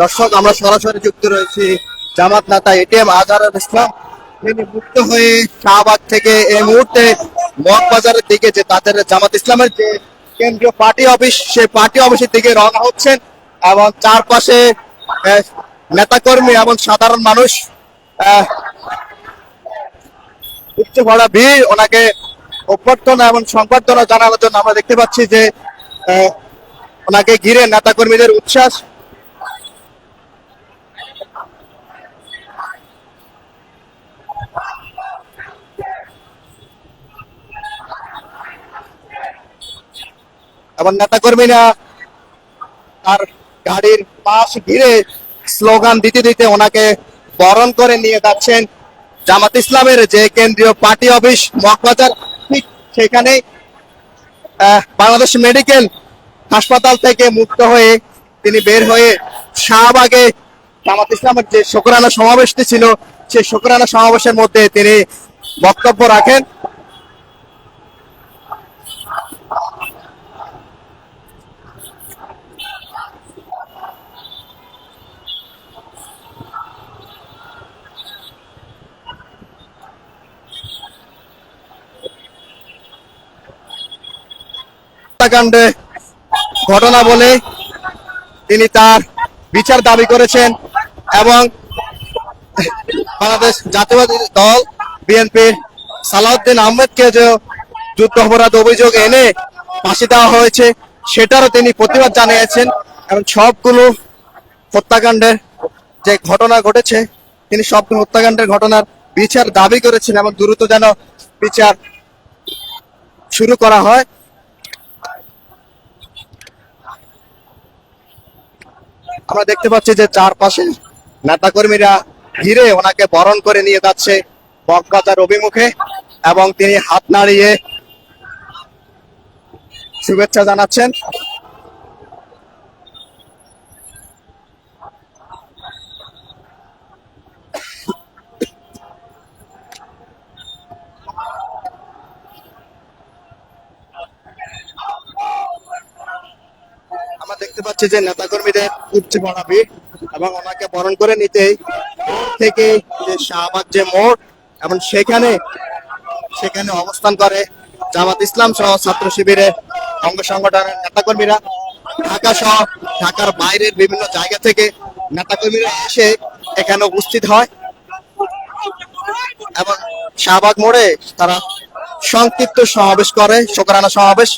দর্শক, আমরা সরাসরি যুক্ত রয়েছি জামাত নেতা এটিএম আজহারুল ইসলাম। তিনি মুক্ত হয়ে শাহবাগ থেকে এই মুহূর্তে মগবাজারের দিকে যে তাদের জামাত ইসলামের যে কেন্দ্রীয় পার্টি অফিস, সেই পার্টি অফিসের দিকে রওনা হচ্ছেন এবং চারপাশে নেতাকর্মী এবং সাধারণ মানুষ উচ্চ ভরা ভিড়, ওনাকে অভ্যর্থনা এবং সংবর্ধনা জানানোর জন্য আমরা দেখতে পাচ্ছি যে ওনাকে ঘিরে নেতাকর্মীদের উচ্ছ্বাস। এবং নেতাকর্মীরা তার গাড়ির পাশ ঘিরে স্লোগান দিতে দিতে ওনাকে বরণ করে নিয়ে যাচ্ছেন জামাত ইসলামের যে কেন্দ্রীয় পার্টি অফিস মগবাজার। ঠিক সেখানে বাংলাদেশ মেডিকেল হাসপাতাল থেকে মুক্ত হয়ে তিনি বের হয়ে শাহবাগে জামাত ইসলামের যে শুকরানা সমাবেশটি ছিল, সেই শোকরানা সমাবেশের মধ্যে তিনি বক্তব্য রাখেন। হত্যাকাণ্ডে ঘটনা বলে তিনি তার বিচার দাবি করেছেন এবং বাংলাদেশ জাতীয়বাদী দল বিএনপির সালাউদ্দিন আহমেদকে যে যুদ্ধ অপরাধ অভিযোগ এনে ফাঁসি দেওয়া হয়েছে, সেটারও তিনি প্রতিবাদ জানিয়েছেন এবং সবগুলো হত্যাকাণ্ডের যে ঘটনা ঘটেছে, তিনি সবগুলো হত্যাকাণ্ডের ঘটনার বিচার দাবি করেছেন এবং দ্রুত যেন বিচার শুরু করা হয়। আমরা দেখতে পাচ্ছি যে চারপাশে নেতাকর্মীরা ঘিরে ওনাকে বরণ করে নিয়ে যাচ্ছে বকবাজার অভিমুখে এবং তিনি হাত নাড়িয়ে শুভেচ্ছা জানাচ্ছেন। দেখতে পাচ্ছি যে নেতাকর্মীদের উচ্চ পড়া ভিড় এবং ওনাকে বরণ করে নিতেই থেকে যে শাহবাগ যে মোড়, এবং সেখানে সেখানে অবস্থান করে জামাত ইসলাম সহ ছাত্র শিবিরের অঙ্গ সংগঠনের নেতাকর্মীরা। ঢাকা সহ ঢাকার বাইরের বিভিন্ন জায়গা থেকে নেতাকর্মীরা এসে এখানে উপস্থিত হয়। এবং শাহবাগ মোড়ে তারা সংক্ষিপ্ত সমাবেশ করে, শোকরানা সমাবেশ।